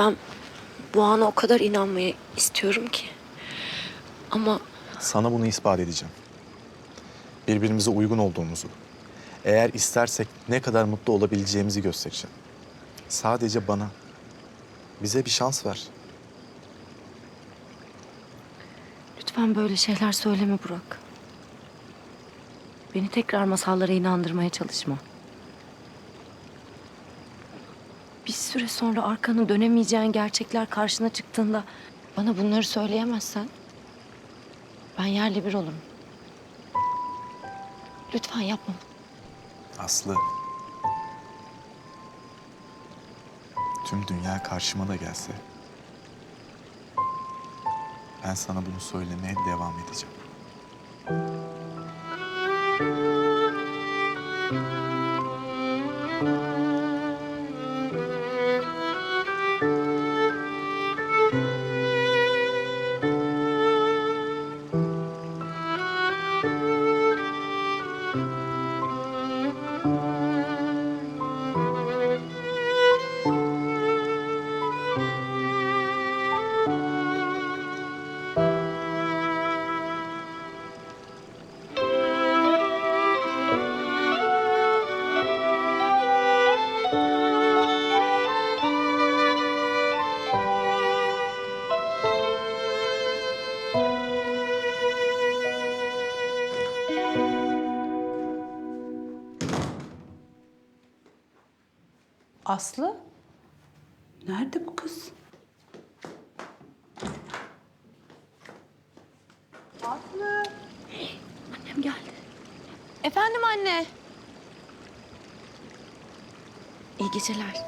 Ben bu ana o kadar inanmayı istiyorum ki. Ama Sana bunu ispat edeceğim. Birbirimize uygun olduğumuzu, eğer istersek ne kadar mutlu olabileceğimizi göstereceğim. Sadece bana, bize bir şans ver. lütfen böyle şeyler söyleme Burak. Beni tekrar masallara inandırmaya çalışma. Bir süre sonra arkanı dönemeyeceğin gerçekler karşına çıktığında bana bunları söyleyemezsen ben yerle bir olurum. Lütfen yapma. Aslı. Tüm dünya karşıma da gelse. Ben sana bunu söylemeye devam edeceğim. Aslı? Nerede bu kız? Aslı. Annem geldi. Efendim anne. İyi geceler.